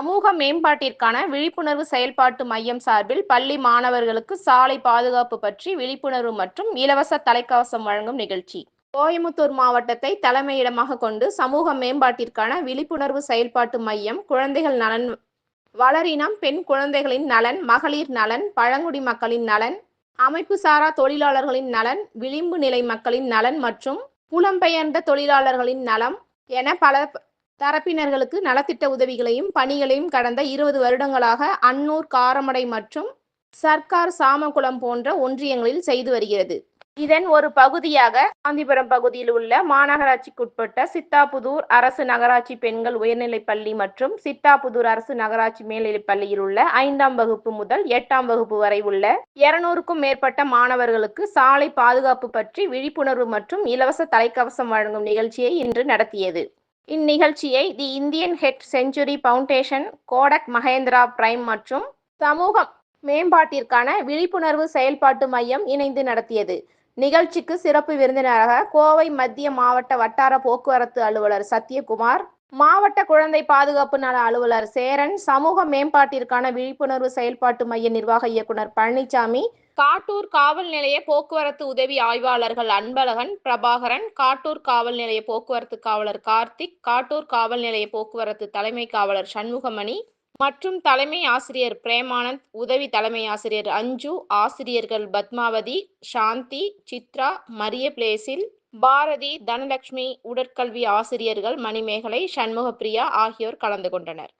சமூக மேம்பாட்டிற்கான விழிப்புணர்வு செயல்பாட்டு மையம் சார்பில் பள்ளி மாணவர்களுக்கு சாலை பாதுகாப்பு பற்றி விழிப்புணர்வு மற்றும் இலவச தலைக்கவசம் வழங்கும் நிகழ்ச்சி. கோயமுத்தூர் மாவட்டத்தை தலைமையிடமாக கொண்டு சமூக மேம்பாட்டிற்கான விழிப்புணர்வு செயல்பாட்டு மையம் குழந்தைகள் நலன் வளரினம் பெண் குழந்தைகளின் நலன் மகளிர் நலன் பழங்குடி மக்களின் நலன் அமைப்பு சாரா தொழிலாளர்களின் நலன் விளிம்பு நிலை மக்களின் நலன் மற்றும் புலம்பெயர்ந்த தொழிலாளர்களின் நலம் என பல தரப்பினர்களுக்கு நலத்திட்ட உதவிகளையும் பணிகளையும் கடந்த இருபது வருடங்களாக அன்னூர் காரமடை மற்றும் சர்க்கார் சாமகுளம் போன்ற ஒன்றியங்களில் செய்து வருகிறது. இதன் ஒரு பகுதியாக காந்திபுரம் பகுதியில் உள்ள மாநகராட்சிக்குட்பட்ட சித்தாபுதூர் அரசு நகராட்சி பெண்கள் உயர்நிலைப் பள்ளி மற்றும் சித்தாபுதூர் அரசு நகராட்சி மேல்நிலைப் பள்ளியில் உள்ள ஐந்தாம் வகுப்பு முதல் எட்டாம் வகுப்பு வரை உள்ள இருநூறுக்கும் மேற்பட்ட மாணவர்களுக்கு சாலை பாதுகாப்பு பற்றி விழிப்புணர்வு மற்றும் இலவச தலைக்கவசம் வழங்கும் நிகழ்ச்சியை இன்று நடத்தியது. இந்நிகழ்ச்சியை the Indian head century foundation Kotak Mahindra prime மற்றும் சமூக மேம்பாட்டிற்கான விழிப்புணர்வு செயல்பாட்டு மையம் இணைந்து நடத்தியது. நிகழ்ச்சிக்கு சிறப்பு விருந்தினராக கோவை மத்திய மாவட்ட வட்டார போக்குவரத்து அலுவலர் சத்யகுமார் மாவட்ட குழந்தை பாதுகாப்பு நல அலுவலர் சேரன் சமூக மேம்பாட்டிற்கான விழிப்புணர்வு செயல்பாட்டு மைய நிர்வாக இயக்குனர் பழனிசாமி காட்டூர் காவல் நிலைய போக்குவரத்து உதவி ஆய்வாளர்கள் அன்பழகன் பிரபாகரன் காட்டூர் காவல் நிலைய போக்குவரத்து காவலர் கார்த்திக் காட்டூர் காவல் நிலைய போக்குவரத்து தலைமை காவலர் சண்முகமணி மற்றும் தலைமை ஆசிரியர் பிரேமானந்த் உதவி தலைமை ஆசிரியர் அஞ்சு ஆசிரியர்கள் பத்மாவதி சாந்தி சித்ரா மரிய பிளேசில் பாரதி தனலட்சுமி உடற்கல்வி ஆசிரியர்கள் மணிமேகலை சண்முகப்பிரியா ஆகியோர் கலந்து கொண்டனர்.